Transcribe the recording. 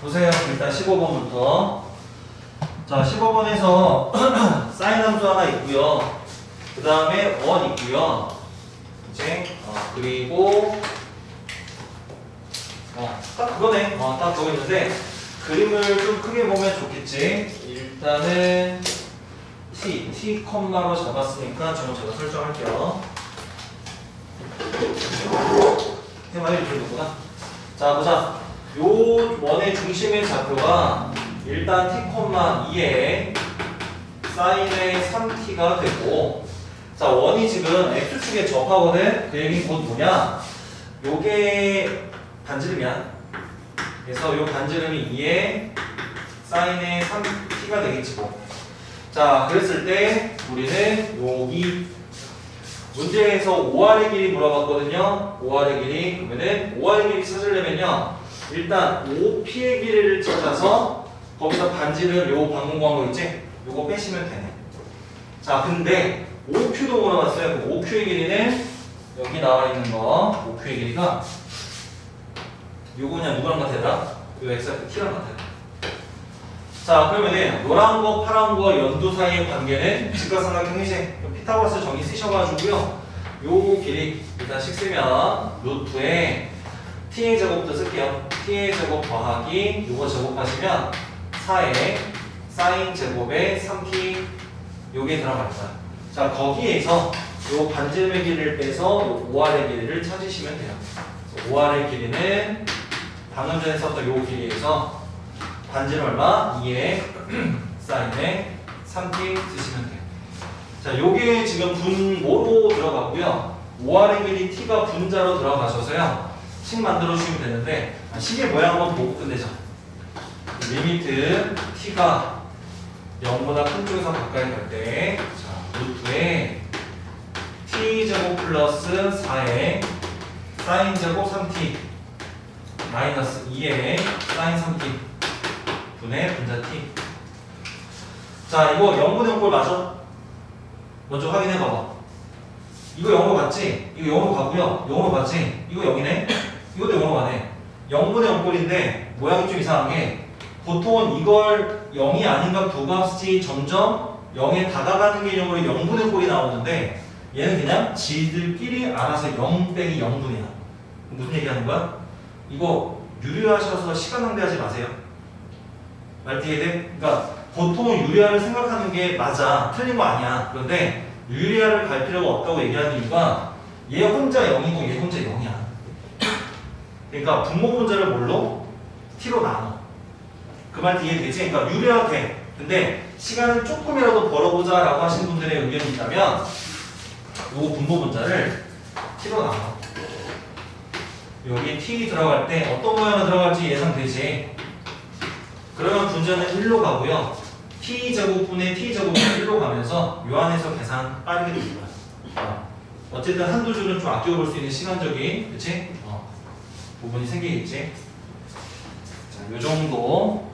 보세요. 일단 15번부터. 자, 15번에서 사인 함수 하나 있고요. 그 다음에 원 있고요. 이제 어, 그리고 어, 딱 그거네. 어, 딱 그거 있는데 그림을 좀 크게 보면 좋겠지. 일단은 t, t 컴마로 잡았으니까 지금 제가 설정할게요. 테마 1 들어오구나. 자, 보자. 요 원의 중심의 좌표가 일단 t, 2에 사인의 3t가 되고 자, 원이 지금 x축에 접하거든. 그 얘기는 곧 뭐냐? 요게 반지름이야. 그래서 요 반지름이 2에 사인의 3t가 되겠지 뭐. 자, 그랬을 때 우리는 여기 문제에서 5R의 길이 물어봤거든요. 5R의 길이. 그러면은 5R의 길이 찾으려면요. 일단 5P의 길이를 찾아서 거기서 반지름 요 방금 구한 거 있지? 요거 빼시면 되네. 자, 근데 5Q도 물어봤어요. 그 5Q의 길이는 여기 나와 있는 거 5Q의 길이가 요거냐 누구랑 같아라? 요 X랑 T랑 같아요. 자, 그러면은 노란 거, 파란 거 연두 사이의 관계는 직각삼각 형이지. 피타고라스 정의 쓰셔가지고요. 요 길이 일단씩 쓰면 루트에 t의 제곱도 쓸게요. T의 제곱 더하기 요거 제곱하시면 4에 사인 제곱에 3t 요게 거야. 자, 거기에서 요 반지름의 길이를 빼서 요 5r의 길이를 찾으시면 돼요. 5r의 길이는 방금 전에 썼던 요 길이에서 반지름 얼마? 2에 사인에 3t 쓰시면 돼요. 자, 요게 지금 분모로 들어가고요. 5R의 길이 t가 분자로 들어가셔서요. 식 만들어 주시면 되는데 아, 식의 모양 한번 보고 끝내자. 리미트 t가 0보다 큰 쪽에서 가까이 갈 때, 자, 루트에 t 제곱 플러스 4에 사인 제곱 3t 마이너스 2에 사인 3t 분의 분자 t. 자, 이거 0분의 0꼴 맞아? 먼저 확인해 봐봐. 이거 0으로 갔지? 이거 0으로 가고요. 0으로 갔지? 이거 0이네? 이것도 0으로 가네. 0분의 0꼴인데 모양이 좀 이상한 게 보통은 이걸 0이 아닌가 부값이 점점 0에 다가가는 개념으로 0분의 꼴이 나오는데 얘는 그냥 지들끼리 알아서 0 빼기 0분이야. 무슨 얘기 하는 거야? 이거 유리하셔서 시간 낭비하지 마세요. 말 이해돼? 그러니까 보통은 유리화를 생각하는 게 맞아. 틀린 거 아니야. 그런데 유리화를 갈 필요가 없다고 얘기하는 이유가 얘 혼자 0이고 얘 혼자 0이야. 그러니까 분모 분자를 뭘로? t로 나눠. 그 말 이해되지? 그러니까 유리화 돼. 근데 시간을 조금이라도 벌어보자 라고 하신 분들의 의견이 있다면 요거 분모 분자를 t로 나눠. 여기 t 들어갈 때 어떤 모양으로 들어갈지 예상되지? 그러면 분자는 1로 가고요. t 제곱분의 t 제곱은 1로 가면서 요 안에서 계산 빠르게. 어. 어쨌든 한두 줄은 좀 아껴볼 수 있는 시간적인 그치? 어. 부분이 생기겠지. 자, 요 정도